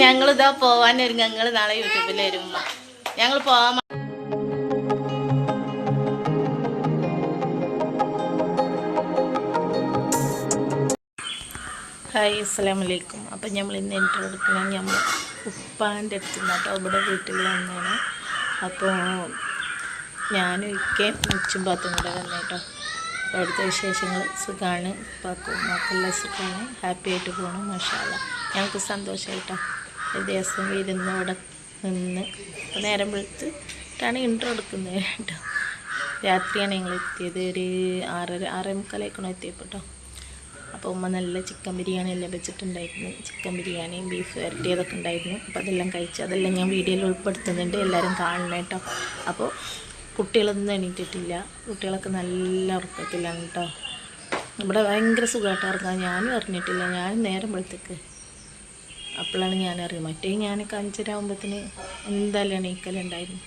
ഞങ്ങളിതാ പോവാൻ ഒരു ഞങ്ങൾ നാളെ യൂട്യൂബിൽ വരും ഞങ്ങൾ പോവാൻ ഹായ് അസ്സാം വലൈക്കും അപ്പം നമ്മൾ ഇന്ന് ഇൻട്രോ എടുക്കണം നമ്മൾ ഉപ്പാന്റെ അടുത്ത് കേട്ടോ. ഇവിടെ വീട്ടിൽ വന്നതാണ് അപ്പോൾ ഞാനും ഇക്കയും മുച്ചും പാത്തും കൂടെ വന്നു കേട്ടോ. അപ്പോൾ അവിടുത്തെ വിശേഷങ്ങൾ സുഖമാണ് ഉപ്പാക്കും ഉമ്മാക്കെല്ലാം സുഖമാണ് ഹാപ്പി ആയിട്ട് പോകണം മഷാല ഞങ്ങൾക്ക് സന്തോഷമായിട്ടോ ഒരു ദിവസം ഇരുന്ന് അവിടെ നിന്ന് നേരം വെളുത്തിട്ടാണ് ഇൻട്രോ എടുക്കുന്നത് കേട്ടോ. രാത്രിയാണ് ഞങ്ങൾ എത്തിയത്. ഒരു ആറര ആറേ മുക്കാലേക്കണോ എത്തിയപ്പോൾ കേട്ടോ. അപ്പോൾ ഉമ്മ നല്ല ചിക്കൻ ബിരിയാണി എല്ലാം വെച്ചിട്ടുണ്ടായിരുന്നു. ചിക്കൻ ബിരിയാണി ബീഫ് വരട്ടിയതൊക്കെ ഉണ്ടായിരുന്നു. അപ്പോൾ അതെല്ലാം കഴിച്ച് അതെല്ലാം ഞാൻ വീഡിയോയിൽ ഉൾപ്പെടുത്തുന്നുണ്ട്. എല്ലാവരും കാണണം കേട്ടോ. അപ്പോൾ കുട്ടികളൊന്നും എണീറ്റിട്ടില്ല. കുട്ടികളൊക്കെ നല്ല ഉറക്കത്തിലാണ് കേട്ടോ. ഇവിടെ ഭയങ്കര സുഖമായിട്ട് ഇറങ്ങാൻ ഞാനും അറിഞ്ഞിട്ടില്ല ഞാനും നേരം വെളുത്തേക്ക് അപ്പോഴാണ് ഞാൻ അറിയുക മറ്റേ ഞാനൊക്കെ അഞ്ചരാകുമ്പത്തിന് എന്തായാലും എണീക്കലുണ്ടായിരുന്നു.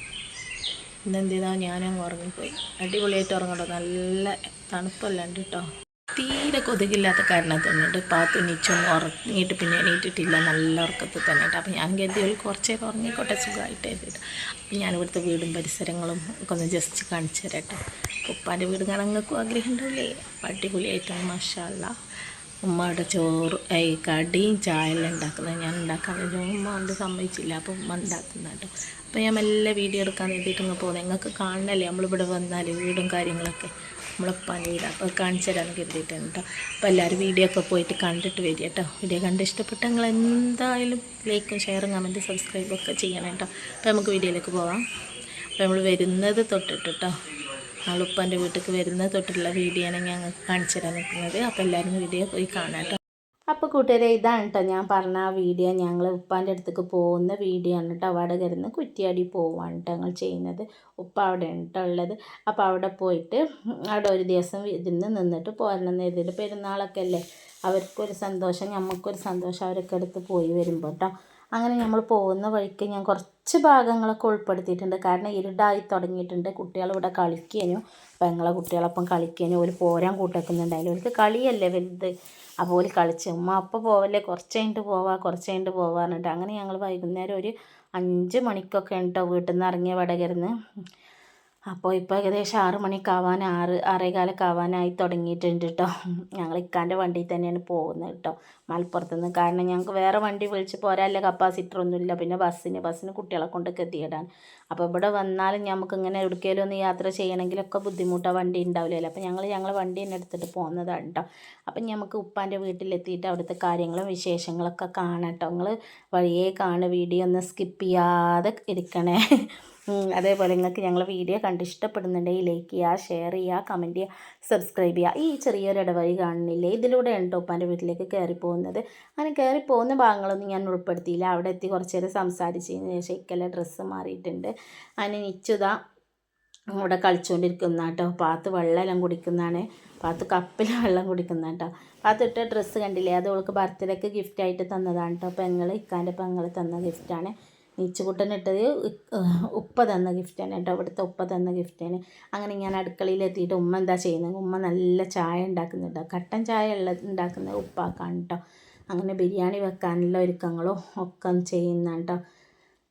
ഇന്നെന്തിനാ ഞാനങ്ങ് ഉറങ്ങിപ്പോയി. അടിപൊളിയായിട്ട് ഉറങ്ങട്ടോ നല്ല തണുപ്പല്ലാണ്ട് കേട്ടോ തീരെ കൊതുകില്ലാത്ത കാരണം കാരണത്തുണ്ട് പാത്ത് നീച്ചൊന്നും ഉറങ്ങിയിട്ട് പിന്നെ എണീറ്റിട്ടില്ല. നല്ല ഉറക്കത്തിൽ തന്നെ കേട്ടോ അപ്പം ഞാൻ കരുതി ഒരു കുറച്ചേ ഉറങ്ങിക്കോട്ടെ. സുഖമായിട്ട് എഴുതിയിട്ട് അപ്പം ഞാൻ ഇവിടുത്തെ വീടും പരിസരങ്ങളും ഒക്കെ ഒന്ന് ജസ്റ്റ് കാണിച്ചു തരാം കേട്ടോ ഉപ്പാന്റെ വീട് കാണാൻ നിങ്ങൾക്കും ആഗ്രഹം ഉണ്ടാവില്ലേ? അടിപൊളിയായിട്ടാണ് മഷാല്ല ഉമ്മയുടെ ചോറ് ഈ കടിയും ചായ എല്ലാം ഉണ്ടാക്കുന്നത് ഞാൻ ഉണ്ടാക്കാൻ ഉമ്മ കൊണ്ട് സമ്മതിച്ചില്ല. അപ്പോൾ ഉമ്മ ഉണ്ടാക്കുന്ന കേട്ടോ. അപ്പോൾ ഞാൻ മെല്ലെ വീഡിയോ എടുക്കാൻ വേണ്ടിയിട്ട് ഇങ്ങ് പോകുന്നത് നിങ്ങൾക്ക് കാണണല്ലേ? നമ്മളിവിടെ വന്നാൽ വീടും കാര്യങ്ങളൊക്കെ നമ്മളെ വീട് അപ്പോൾ കാണിച്ചു തരാമെന്ന് കരുതിയിട്ടുണ്ട് കേട്ടോ. അപ്പോൾ എല്ലാവരും വീഡിയോ ഒക്കെ പോയിട്ട് കണ്ടിട്ട് വരിക കേട്ടോ. വീഡിയോ കണ്ട് ഇഷ്ടപ്പെട്ട നിങ്ങൾ എന്തായാലും ലൈക്കും ഷെയറും കമന്റ് സബ്സ്ക്രൈബും ഒക്കെ ചെയ്യണം കേട്ടോ. അപ്പോൾ നമുക്ക് വീഡിയോയിലേക്ക് പോവാം. അപ്പോൾ നമ്മൾ വരുന്നത് തൊട്ടിട്ട് കേട്ടോ. ആളുപ്പാന്റെ വീട്ടിലേക്ക് വരുന്ന തൊട്ടുള്ള വീഡിയോ ആണ് ഞങ്ങൾക്ക് കാണിച്ചു തരാൻ നിൽക്കുന്നത്. അപ്പോൾ എല്ലാവരും വീഡിയോ പോയി കാണാം അപ്പോൾ കൂട്ടുകാരെ ഇതാണ് കേട്ടോ ഞാൻ പറഞ്ഞ ആ വീഡിയോ. ഞങ്ങൾ ഉപ്പാന്റെ അടുത്തേക്ക് പോകുന്ന വീഡിയോ ആണ് കേട്ടോ അവിടെ കയറുന്ന കുറ്റിയാടി പോവാണ് കേട്ടോ ഞങ്ങൾ ചെയ്യുന്നത്. ഉപ്പ അവിടെ കേട്ടോ ഉള്ളത്. അപ്പോൾ അവിടെ പോയിട്ട് അവിടെ ഒരു ദിവസം ഇരുന്ന് നിന്നിട്ട് പോരണം എഴുതിയിട്ട് പെരുന്നാളൊക്കെ അല്ലേ? അവർക്കൊരു സന്തോഷം നമുക്കൊരു സന്തോഷം അവരൊക്കെ അടുത്ത് പോയി വരുമ്പോൾ കേട്ടോ അങ്ങനെ നമ്മൾ പോകുന്ന വഴിക്ക് ഞാൻ കുറച്ച് ഭാഗങ്ങളൊക്കെ ഉൾപ്പെടുത്തിയിട്ടുണ്ട്. കാരണം ഇരുടായി തുടങ്ങിയിട്ടുണ്ട്. കുട്ടികൾ ഇവിടെ കളിക്കാനും. പെങ്ങളെ കുട്ടികളൊപ്പം കളിക്കാനും. ഒരു പോരാൻ കൂട്ടക്കുന്നുണ്ടായാലും അവർക്ക് കളിയല്ലേ വലുത്. അപ്പോൾ കളിച്ച് ഉമ്മ അപ്പോൾ പോവല്ലേ. കുറച്ച് കഴിഞ്ഞിട്ട് പോവാ. കുറച്ച് കഴിഞ്ഞിട്ട് പോവാ പറഞ്ഞിട്ട്. അങ്ങനെ ഞങ്ങൾ വൈകുന്നേരം ഒരു അഞ്ച് മണിക്കൊക്കെ ഉണ്ടോ വീട്ടിൽ നിന്ന് ഇറങ്ങിയ വടകരുന്ന്. അപ്പോൾ ഇപ്പോൾ ഏകദേശം ആറ് മണിക്കാവാൻ ആറ് ആറേകാലൊക്കെ ആവാനായി തുടങ്ങിയിട്ടുണ്ട് കേട്ടോ ഞങ്ങൾ ഇക്കാന്റെ വണ്ടിയിൽ തന്നെയാണ് പോകുന്നത് കേട്ടോ മലപ്പുറത്തുനിന്ന്. കാരണം ഞങ്ങൾക്ക് വേറെ വണ്ടി വിളിച്ച് പോരാല്ല കപ്പാസിറ്റർ ഒന്നുമില്ല പിന്നെ ബസ്സിന് ബസ്സിന് കുട്ടികളെ കൊണ്ട് എത്തിയിടാൻ. അപ്പോൾ ഇവിടെ വന്നാലും നമുക്ക് ഇങ്ങനെ എവിടേക്കെങ്കിലും ഒന്ന് യാത്ര ചെയ്യണമെങ്കിലൊക്കെ ബുദ്ധിമുട്ടാണ് വണ്ടി ഉണ്ടാവില്ലല്ലോ. അപ്പോൾ ഞങ്ങൾ ഞങ്ങൾ വണ്ടി തന്നെ എടുത്തിട്ട് പോകുന്നതാണ് കേട്ടോ അപ്പം നമുക്ക് ഉപ്പാന്റെ വീട്ടിലെത്തിയിട്ട് അവിടുത്തെ കാര്യങ്ങളും വിശേഷങ്ങളൊക്കെ കാണാം കേട്ടോ നിങ്ങൾ വഴിയേ കാണുക വീഡിയോ ഒന്ന് സ്കിപ്പ് ചെയ്യാതെ ഇരിക്കണേ അതേപോലെ നിങ്ങൾക്ക് ഞങ്ങൾ വീഡിയോ കണ്ട് ഇഷ്ടപ്പെടുന്നുണ്ടെങ്കിൽ ലൈക്ക് ചെയ്യുക ഷെയർ ചെയ്യുക കമന്റ് ചെയ്യുക സബ്സ്ക്രൈബ് ചെയ്യുക ഈ ചെറിയൊരു ഇടവഴി കാണുന്നില്ലേ? ഇതിലൂടെയാണ് കേട്ടോ ഉപ്പാന്റെ വീട്ടിലേക്ക് കയറി പോകുന്നത്. അങ്ങനെ കയറി പോകുന്ന ഭാഗങ്ങളൊന്നും ഞാൻ ഉൾപ്പെടുത്തിയില്ല. അവിടെ എത്തി കുറച്ച് നേരം സംസാരിച്ചതിന് ശേഷം ഇക്കല ഡ്രസ്സ് മാറിയിട്ടുണ്ട്. അതിന് നിശ്ചിത അവിടെ കളിച്ചുകൊണ്ടിരിക്കുന്ന കേട്ടോ പാത്ത് വെള്ളമെല്ലാം കുടിക്കുന്നതാണ് പാത്ത് കപ്പിൽ വെള്ളം കുടിക്കുന്ന കേട്ടോ പാത്ത് ഇട്ട ഡ്രസ്സ് കണ്ടില്ലേ? അത് അവൾക്ക് ബർത്ത്ഡേക്ക് ഗിഫ്റ്റായിട്ട് തന്നതാണ് കേട്ടോ പെങ്ങൾ ഇക്കാന്റെ പെങ്ങൾ തന്ന ഗിഫ്റ്റാണ് നീച്ചുകുട്ടൻ ഇട്ടത് ഉപ്പ തന്ന ഗിഫ്റ്റാണ് കേട്ടോ. ഇവിടുത്തെ ഉപ്പ തന്ന ഗിഫ്റ്റാണ് അങ്ങനെ ഞാൻ അടുക്കളയിൽ എത്തിയിട്ട് ഉമ്മ എന്താ ചെയ്യുന്നത്? ഉമ്മ നല്ല ചായ ഉണ്ടാക്കുന്നുണ്ട് കട്ടൻ ചായ ഉള്ള ഉണ്ടാക്കുന്നത് ഉപ്പാക്കാണ് കേട്ടോ. അങ്ങനെ ബിരിയാണി വെക്കാനുള്ള ഒരുക്കങ്ങളും ഒക്കെ ചെയ്യുന്ന കേട്ടോ.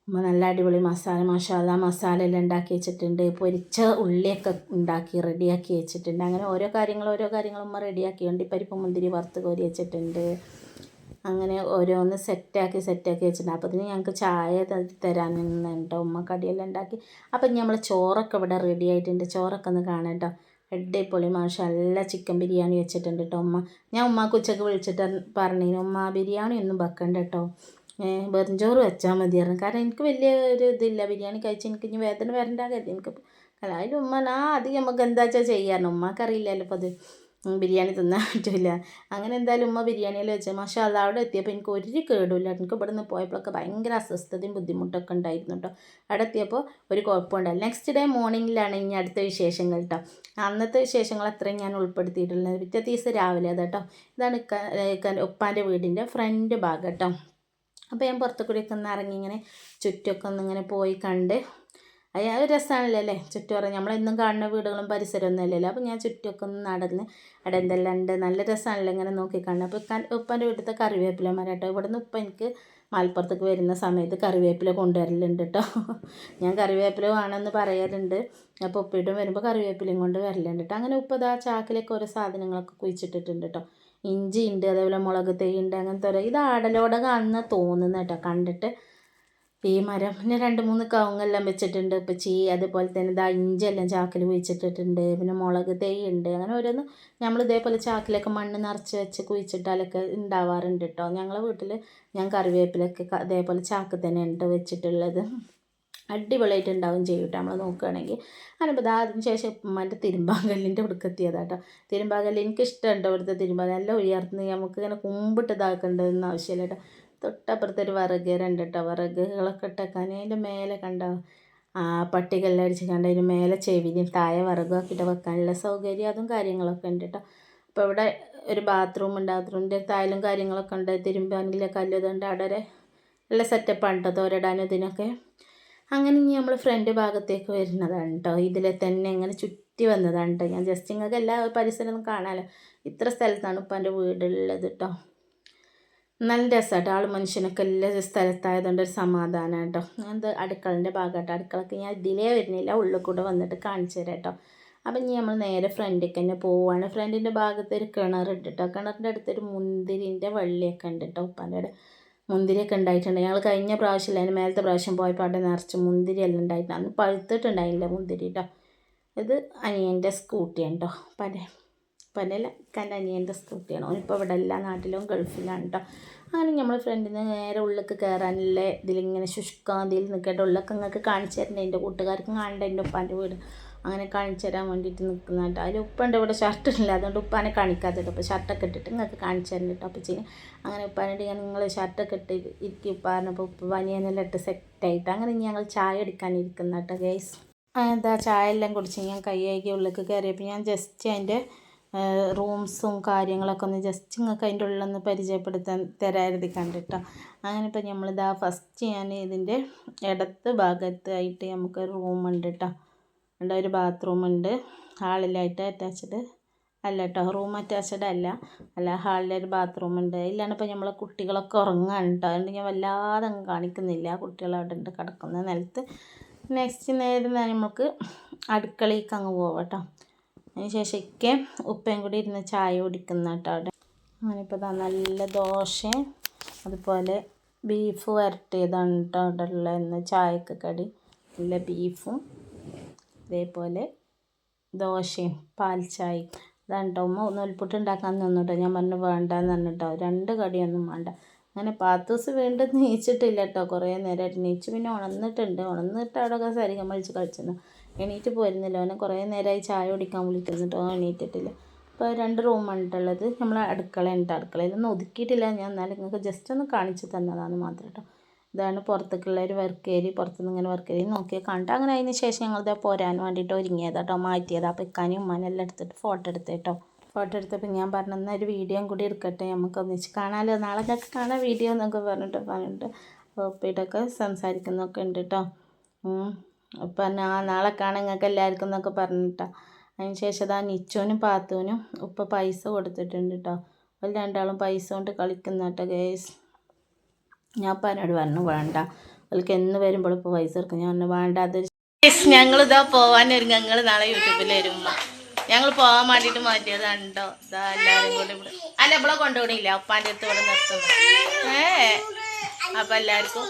ഉമ്മ നല്ല അടിപൊളി മസാല മസാല മസാല എല്ലാം ഉണ്ടാക്കി വെച്ചിട്ടുണ്ട്. പൊരിച്ച ഉള്ളിയൊക്കെ ഉണ്ടാക്കി റെഡിയാക്കി വെച്ചിട്ടുണ്ട്. അങ്ങനെ ഓരോ കാര്യങ്ങളും ഓരോ കാര്യങ്ങളും ഉമ്മ റെഡിയാക്കി പരിപ്പ് മുന്തിരി വറുത്ത് കോരി വെച്ചിട്ടുണ്ട്. അങ്ങനെ ഓരോന്ന് സെറ്റാക്കി സെറ്റാക്കി വെച്ചിട്ടുണ്ട്. അപ്പോൾ അതിന് ഞങ്ങൾക്ക് ചായ തരാൻ നിന്നുണ്ട് ഉമ്മ കടിയെല്ലാം ഉണ്ടാക്കി. അപ്പം നമ്മൾ ചോറൊക്കെ ഇവിടെ റെഡി ആയിട്ടുണ്ട്. ചോറൊക്കെ ഒന്ന് കാണാം കേട്ടോ മാഷ നല്ല ചിക്കൻ ബിരിയാണി വെച്ചിട്ടുണ്ട് കേട്ടോ ഉമ്മ. ഞാൻ ഉമ്മക്ക് ഉച്ചയ്ക്ക് വിളിച്ചിട്ട് പറഞ്ഞു ഉമ്മ ബിരിയാണി ഒന്നും വെക്കണ്ട കേട്ടോ വെറും ചോറ് വെച്ചാൽ മതിയായിരുന്നു. കാരണം എനിക്ക് വലിയ ഒരു ഇതില്ല. ബിരിയാണി കഴിച്ച് എനിക്ക് ഇനി വേദന വരണ്ട കരുതി. എനിക്ക് അതിൽ ഉമ്മ ആ അധികം നമുക്ക് എന്താ വെച്ചാൽ ചെയ്യാറുണ്ട് ഉമ്മക്കറിയില്ലല്ലോ അപ്പോൾ അത്. ബിരിയാണി തിന്നാൻ പറ്റില്ല അങ്ങനെ എന്തായാലും ഉമ്മ ബിരിയാണിയിൽ വെച്ച് മാഷാ അത് അവിടെ എത്തിയപ്പോൾ എനിക്ക് ഒരു കേടുമില്ല എനിക്ക് ഇവിടെ നിന്ന് പോയപ്പോഴൊക്കെ ഭയങ്കര അസ്വസ്ഥതയും ബുദ്ധിമുട്ടൊക്കെ ഉണ്ടായിരുന്നു കേട്ടോ. അവിടെ എത്തിയപ്പോൾ ഒരു കുഴപ്പമുണ്ടായില്ല നെക്സ്റ്റ് ഡേ മോർണിംഗിലാണ് ഇനി അടുത്ത വിശേഷങ്ങൾ കേട്ടോ. അന്നത്തെ വിശേഷങ്ങൾ അത്രയും ഞാൻ ഉൾപ്പെടുത്തിയിട്ടുള്ളത് പിറ്റേ ദിവസം രാവിലെ അതാട്ടോ ഇതാണ് ഉപ്പാന്റെ വീടിന്റെ ഫ്രണ്ട് ഭാഗം കേട്ടോ. അപ്പോൾ ഞാൻ പുറത്തു കൂടിയൊക്കെ ഒന്ന് ഇറങ്ങി ഇങ്ങനെ ചുറ്റൊക്കെ ഒന്ന് ഇങ്ങനെ പോയി കണ്ട് അത് ഒരു രസമാണല്ലോ അല്ലേ? ചുറ്റും നമ്മളെന്നും കാണുന്ന വീടുകളും പരിസരമൊന്നും അല്ലല്ലോ അപ്പോൾ ഞാൻ ചുറ്റുമൊക്കെ ഒന്ന് നടന്ന് അവിടെ എന്തെല്ലാം ഉണ്ട്? നല്ല രസമാണല്ലോ ഇങ്ങനെ നോക്കി കാണുന്നത് അപ്പോൾ ഇക്കാൻ ഉപ്പന്റെ വീട്ടിലത്തെ കറിവേപ്പില മരം കേട്ടോ ഇവിടെ നിന്ന് ഉപ്പ എനിക്ക് മലപ്പുറത്തേക്ക് വരുന്ന സമയത്ത് കറിവേപ്പില കൊണ്ടുവരലുണ്ട് കേട്ടോ. ഞാൻ കറിവേപ്പില വേണമെന്ന് പറയലുണ്ട്. അപ്പോൾ ഉപ്പിട്ടും വരുമ്പോൾ കറിവേപ്പിലയും കൊണ്ട് വരലുണ്ട് കേട്ടോ. അങ്ങനെ ഉപ്പ് ഇതാ ചാക്കിലൊക്കെ ഓരോ സാധനങ്ങളൊക്കെ കുഴിച്ചിട്ടിട്ടുണ്ട് കേട്ടോ. ഇഞ്ചി ഉണ്ട് അതേപോലെ മുളക് തൈ ഉണ്ട് അങ്ങനത്തെ ഓരോ ഇത് ആടലോടകാണെന്ന് തോന്നുന്നു കേട്ടോ. കണ്ടിട്ട് ഈ മരം പിന്നെ രണ്ട് മൂന്ന് കവുങ്ങെല്ലാം വെച്ചിട്ടുണ്ട്. ഇപ്പച്ചി അതുപോലെ തന്നെ ഇതാ ഇഞ്ചെല്ലാം ചാക്കിൽ കുഴിച്ചിട്ടിട്ടുണ്ട്. പിന്നെ മുളക് തൈ ഉണ്ട് അങ്ങനെ ഓരോന്ന് നമ്മൾ ഇതേപോലെ ചാക്കിലൊക്കെ മണ്ണ് നിറച്ച് വെച്ച് കുഴിച്ചിട്ടാലൊക്കെ ഉണ്ടാവാറുണ്ട് കേട്ടോ ഞങ്ങളെ വീട്ടിൽ ഞാൻ കറിവേപ്പിലൊക്കെ അതേപോലെ ചാക്ക് തന്നെ ഉണ്ട് വെച്ചിട്ടുള്ളത്. അടിപൊളിയായിട്ട് ഉണ്ടാവും ചെയ്യും കേട്ടോ നമ്മൾ നോക്കുകയാണെങ്കിൽ അതിനിപ്പോൾ അതിന് ശേഷം ഉപ്പുമാന്റെ തിരുമ്പാങ്കല്ലിന്റെ ഉടുക്കെത്തിയതാട്ടോ തിരുമ്പാങ്കല്ല് എനിക്കിഷ്ടമുണ്ട് ഇവിടുത്തെ തിരുമ്പാങ്കല്ല് നല്ല ഉയർന്ന് നമുക്ക് ഇങ്ങനെ കുമ്പിട്ട് ഇതാക്കേണ്ടതെന്ന് ആവശ്യമില്ല കേട്ടോ തൊട്ടപ്പുറത്തൊരു വിറക് രണ്ട് കേട്ടോ വിറകുകളൊക്കെ ഇട്ടേക്കാൻ അതിന്റെ മേലെ കണ്ടോ? ആ പട്ടികെല്ലാം അടിച്ച് കണ്ട അതിന് മേലെ ചെവിയും താഴെ ആക്കിയിട്ട് വെക്കാനുള്ള സൗകര്യം അതും കാര്യങ്ങളൊക്കെ ഉണ്ട് കേട്ടോ. അപ്പോൾ ഇവിടെ ഒരു ബാത്റൂം ഉണ്ട്. ബാത്റൂമിന്റെ തായാലും കാര്യങ്ങളൊക്കെ ഉണ്ട്. തിരുമ്പാനിലെ കല്ലുതുണ്ട് അവിടെ ഒരു നല്ല സെറ്റപ്പാണ് കേട്ടോ. തോരടാനും ഇതിനൊക്കെ. അങ്ങനെ ഇനി നമ്മൾ ഫ്രണ്ട് ഭാഗത്തേക്ക് വരുന്നതാണ് കേട്ടോ. ഇതിലെ തന്നെ ഇങ്ങനെ ചുറ്റി വന്നതാണ് കേട്ടോ. ഞാൻ ജസ്റ്റ് നിങ്ങൾക്ക് എല്ലാ പരിസരവും കാണാമല്ലോ ഇത്ര സ്ഥലത്താണ് ഇപ്പം എന്റെ വീടുള്ളത് കേട്ടോ. നല്ല രസമാട്ടോ ആൾ മനുഷ്യനൊക്കെ എല്ലാ സ്ഥലത്തായതുകൊണ്ട് ഒരു സമാധാനം കേട്ടോ അത് അടുക്കളന്റെ ഭാഗമായിട്ട് അടുക്കളക്ക് ഞാൻ ഇതിലേ വരുന്നില്ല. ഉള്ളിൽ കൂടെ വന്നിട്ട് കാണിച്ചു തരാം കേട്ടോ അപ്പം ഇനി നമ്മൾ നേരെ ഫ്രണ്ടിലേക്ക് തന്നെ പോവുകയാണ് ഫ്രണ്ടിന്റെ ഭാഗത്ത് ഒരു കിണറുണ്ട് കേട്ടോ കിണറിന്റെ അടുത്തൊരു മുന്തിരിന്റെ വള്ളിയൊക്കെ ഉണ്ട് കേട്ടോ ഉപ്പാന്റെ മുന്തിരിയൊക്കെ ഉണ്ടായിട്ടുണ്ട്. ഞങ്ങൾ കഴിഞ്ഞ പ്രാവശ്യം അതിന് മേലത്തെ പ്രാവശ്യം പോയപ്പോൾ അവിടെ നിറച്ച് മുന്തിരി എല്ലാം ഉണ്ടായിട്ടുണ്ട്. അന്ന് പഴുത്തിട്ടുണ്ടായില്ല മുന്തിരി കേട്ടോ ഇത് അനിയന്റെ സ്കൂട്ടിയാണ് കേട്ടോ പല പനല്ല എന്റെ അനിയന്റെ സ്കൂട്ടിയാണ്. ഓനിപ്പോൾ ഇവിടെ എല്ലാ നാട്ടിലും ഗൾഫിലാണ് കേട്ടോ അങ്ങനെ നമ്മൾ ഫ്രണ്ടിൽ നിന്ന് നേരെ ഉള്ളിലേക്ക് കയറാനുള്ള ഇതിലിങ്ങനെ ശുഷ്കാന്തിയിൽ നിൽക്കേണ്ട ഉള്ളിലൊക്കെ നിങ്ങൾക്ക് കാണിച്ചു തരണ്ടേ. എന്റെ കൂട്ടുകാർക്കും കാണണ്ട എന്റെ ഉപ്പാന്റെ വീട്. അങ്ങനെ കാണിച്ചു തരാൻ വേണ്ടിയിട്ട് നിൽക്കുന്ന കേട്ടോ അതിൽ ഉപ്പന്റെ ഇവിടെ ഷർട്ട് ഇല്ല. അതുകൊണ്ട് ഉപ്പാനെ കാണിക്കാത്തത് അപ്പോൾ ഷർട്ടൊക്കെ ഇട്ടിട്ട് നിങ്ങൾക്ക് കാണിച്ചു തരണം കേട്ടോ അപ്പച്ചിന് അങ്ങനെ ഉപ്പാനോട് ഞാൻ നിങ്ങൾ ഷർട്ടൊക്കെ ഇട്ട് ഇരിക്കും ഉപ്പാറിനപ്പോൾ ഉപ്പ് പനിയെന്നെല്ലാം ഇട്ട് സെറ്റായിട്ട് അങ്ങനെ ഞങ്ങൾ ചായ എടുക്കാനിരിക്കുന്ന കേട്ടോ ഗൈസ് എന്താ ചായ എല്ലാം കുടിച്ച് ഞാൻ കൈ കഴുകി ഉള്ളിലേക്ക് കയറിയപ്പോൾ ഞാൻ ജസ്റ്റ് അതിന്റെ റൂംസും കാര്യങ്ങളൊക്കെ ഒന്ന് ജസ്റ്റ് നിങ്ങൾക്ക് അതിന്റെ ഉള്ളിലൊന്ന് പരിചയപ്പെടുത്താൻ തരാരുത് കണ്ടിട്ടോ. അങ്ങനെ ഇപ്പം നമ്മളിതാ ഫസ്റ്റ് ഞാൻ ഇതിന്റെ ഇടത്ത് ഭാഗത്തായിട്ട് നമുക്ക് ഉണ്ട് കേട്ടോ ഉണ്ട് ഒരു ബാത്റൂം ഉണ്ട് ഹാളിലായിട്ട് അറ്റാച്ച്ഡ് അല്ല കേട്ടോ റൂം അറ്റാച്ച്ഡ് അല്ല. അല്ല ഹാളിലൊരു ബാത്റൂം ഉണ്ട് ഇല്ലാണ്ട് ഇപ്പോൾ നമ്മളെ കുട്ടികളൊക്കെ ഉറങ്ങാണ് കേട്ടോ അതുകൊണ്ട് ഞാൻ വല്ലാതെ കാണിക്കുന്നില്ല. കുട്ടികൾ അവിടെ ഉണ്ട് കിടക്കുന്ന നിലത്ത്. നെക്സ്റ്റ് നേരം നമുക്ക് അടുക്കളയിലേക്ക് അങ്ങ് പോവാം കേട്ടോ അതിന് ശേഷം ഇക്കെ ഉപ്പയും കൂടി ഇരുന്ന് ചായ കുടിക്കുന്ന കേട്ടോ അവിടെ. അങ്ങനെ ഇപ്പോൾ നല്ല ദോശയും അതുപോലെ ബീഫ് വരട്ടിയതാണ് കേട്ടോ അവിടെ ഉള്ള ഇന്ന് ചായക്ക് കടി. നല്ല ബീഫും അതേപോലെ ദോശയും പാൽ ചായയും. അതാണ് കേട്ടോ ഉമ്മ നൂൽപുട്ട് ഉണ്ടാക്കാൻ നിന്നിട്ടോ ഞാൻ പറഞ്ഞു വേണ്ടെന്ന് പറഞ്ഞിട്ടോ രണ്ട് കടിയൊന്നും വേണ്ട. അങ്ങനെ പാത്തൂസ് വീണ്ടും നീച്ചിട്ടില്ല കേട്ടോ. കുറേ നേരമായിട്ട് നീച്ച് പിന്നെ ഉണർന്നിട്ടുണ്ട് ഉണർന്നിട്ട് അവിടെയൊക്കെ സരികം വലിച്ച് കളിച്ചെന്നു എണീറ്റ് പോയിരുന്നില്ല. അവനെ കുറേ നേരമായി ചായ കുടിക്കാൻ വിളിക്കുന്നിട്ടോ അവൻ എണീറ്റിട്ടില്ല. അപ്പോൾ രണ്ട് റൂമാണ് ഉള്ളത് നമ്മൾ അടുക്കള ഉണ്ട്. അടുക്കളയിലൊന്നും ഒതുക്കിയിട്ടില്ല ഞാൻ. എന്നാലും നിങ്ങൾക്ക് ജസ്റ്റ് ഒന്ന് കാണിച്ചു തന്നതാണ് മാത്രം കേട്ടോ ഇതാണ് പുറത്തേക്കുള്ള ഒരു വർക്ക് ഏരിയ പുറത്തുനിന്ന് ഇങ്ങനെ വർക്ക് ഏരിയ നോക്കിയാൽ കണ്ടു. അങ്ങനെ അതിന് ശേഷം ഞങ്ങളിത് പോരാൻ വേണ്ടിയിട്ട് ഒരുങ്ങിയതാണ് കേട്ടോ മാറ്റിയത്. അപ്പോൾ ഇക്കാനും ഉമ്മാനെല്ലാം എടുത്തിട്ട് ഫോട്ടോ എടുത്തേട്ടോ ഫോട്ടോ എടുത്തപ്പോൾ ഞാൻ പറഞ്ഞു ഒരു വീഡിയോയും കൂടി എടുക്കട്ടെ. നമുക്ക് ഒന്നിച്ച് കാണാമല്ലോ നാളെ ഞങ്ങൾക്ക് കാണാൻ വീഡിയോ എന്നൊക്കെ പറഞ്ഞിട്ട് പറഞ്ഞിട്ട് ഒപ്പിയിട്ടൊക്കെ സംസാരിക്കുന്നൊക്കെ ഉണ്ട് കേട്ടോ അപ്പം ആ നാളെ കാണാൻ നിങ്ങൾക്ക് എല്ലാവർക്കും എന്നൊക്കെ പറഞ്ഞിട്ടാണ് അതിന് ശേഷം അതാ നിച്ചോനും പാത്തുവിനും ഉപ്പ പൈസ കൊടുത്തിട്ടുണ്ട് കേട്ടോ അവർ രണ്ടാളും പൈസ കൊണ്ട് കളിക്കുന്ന കേട്ടോ ഗേസ് ഞാൻ പറഞ്ഞോട് പറഞ്ഞു വേണ്ട. അവൾക്ക് എന്ന് വരുമ്പോൾ ഇപ്പോൾ പൈസ എടുക്കും ഞാൻ പറഞ്ഞു വേണ്ട അതൊരു ഞങ്ങളിതാ പോവാൻ ഒരുങ്ങ ഞങ്ങൾ നാളെ യൂട്യൂബിൽ വരുമ്പോൾ ഞങ്ങൾ പോകാൻ വേണ്ടിയിട്ട് മാറ്റിയതാണ്ടോ? ഇതാ എല്ലാവരും കൂടി ഇവിടെ. അല്ല ഇവിടെ കൊണ്ടുപോകണില്ല ഉപ്പാന്റെ അടുത്ത് ഇവിടെ നിർത്തുന്നു. ഏ? അപ്പം എല്ലാവർക്കും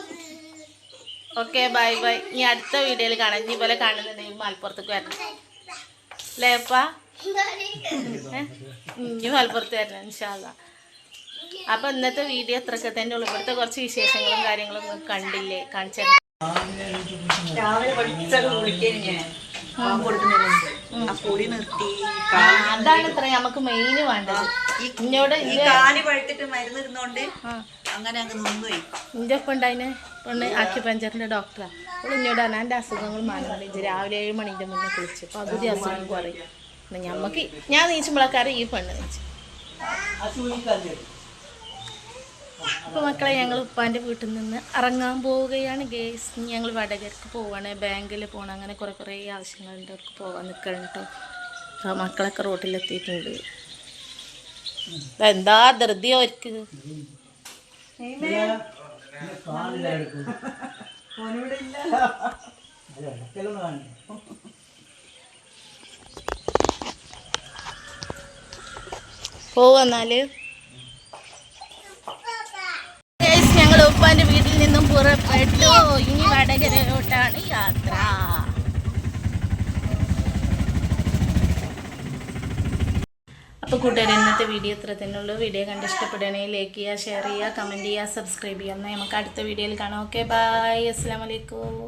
ഓക്കെ ബൈ ബൈ. ഇനി അടുത്ത വീഡിയോയിൽ കാണാം. ഇനി പോലെ കാണുന്നുണ്ടെങ്കിൽ മലപ്പുറത്തേക്ക് വരണം. അല്ലേപ്പാ? ഇനി മലപ്പുറത്ത് വരണം ഇൻഷാല്ല അപ്പൊ ഇന്നത്തെ വീഡിയോ അത്രയൊക്കെ തന്നെ ഉള്ളു. ഇവിടുത്തെ കുറച്ച് വിശേഷങ്ങളും കാര്യങ്ങളും ഒന്നും കണ്ടില്ലേ? കാണിച്ചു അതാണ് ഇത്ര നമുക്ക് മെയിൻ വേണ്ടത്. ഇന്നോട് ഈ കാൽ പഴുത്തിട്ട് മരുന്ന് ഇരുന്നോണ്ട് അങ്ങനെ അങ്ങ് നിന്നു ഇന്റെ ഒപ്പം ഉണ്ടായിന്? പെണ്ണ് ആക്യുപഞ്ചറിന്റെ ഡോക്ടറാണ് അപ്പോൾ ഇന്നോട് പറഞ്ഞാൽ എന്റെ അസുഖങ്ങൾ മാറി രാവിലെ ഏഴ് മണിന്റെ മുന്നേ കുളിച്ച് അപ്പോൾ പകുതി അസുഖം കുറയും. ഞമ്മക്ക് ഞാൻ നീച്ചുമ്പോഴക്കാരെ ഈ പെണ്ണ് നീച്ചു. അപ്പോൾ മക്കളെ ഞങ്ങൾ ഉപ്പാന്റെ വീട്ടിൽ നിന്ന് ഇറങ്ങാൻ പോവുകയാണ്. ഗേസ് ഞങ്ങൾ വടകരക്ക് പോവാണ്. ബാങ്കിൽ പോകണം അങ്ങനെ കുറേ കുറേ ആവശ്യങ്ങളുണ്ട്. അവർക്ക് പോകാൻ നിൽക്കണം കേട്ടോ മക്കളൊക്കെ റോട്ടിലെത്തിയിട്ടുണ്ട്. എന്താ ധൃതി അവർക്ക്? ഇല്ല പോവന്നാൽ. ഞങ്ങൾ ഉപ്പാന്റെ വീട്ടിൽ നിന്നും പുറപ്പെട്ടു ഇനി വടകരയോട്ടാണ് യാത്ര. അപ്പോൾ കൂട്ടുകാർ ഇന്നത്തെ വീഡിയോ ഇത്ര തന്നെയുള്ളൂ വീഡിയോ കണ്ട് ഇഷ്ടപ്പെടുകയാണെങ്കിൽ ലൈക്ക് ചെയ്യുക ഷെയർ ചെയ്യുക കമന്റ് ചെയ്യുക സബ്സ്ക്രൈബ് ചെയ്യുക. എന്നാൽ നമുക്ക് അടുത്ത വീഡിയോയിൽ കാണാം. ഓക്കെ ബായ് അസ്സാം വലൈക്കും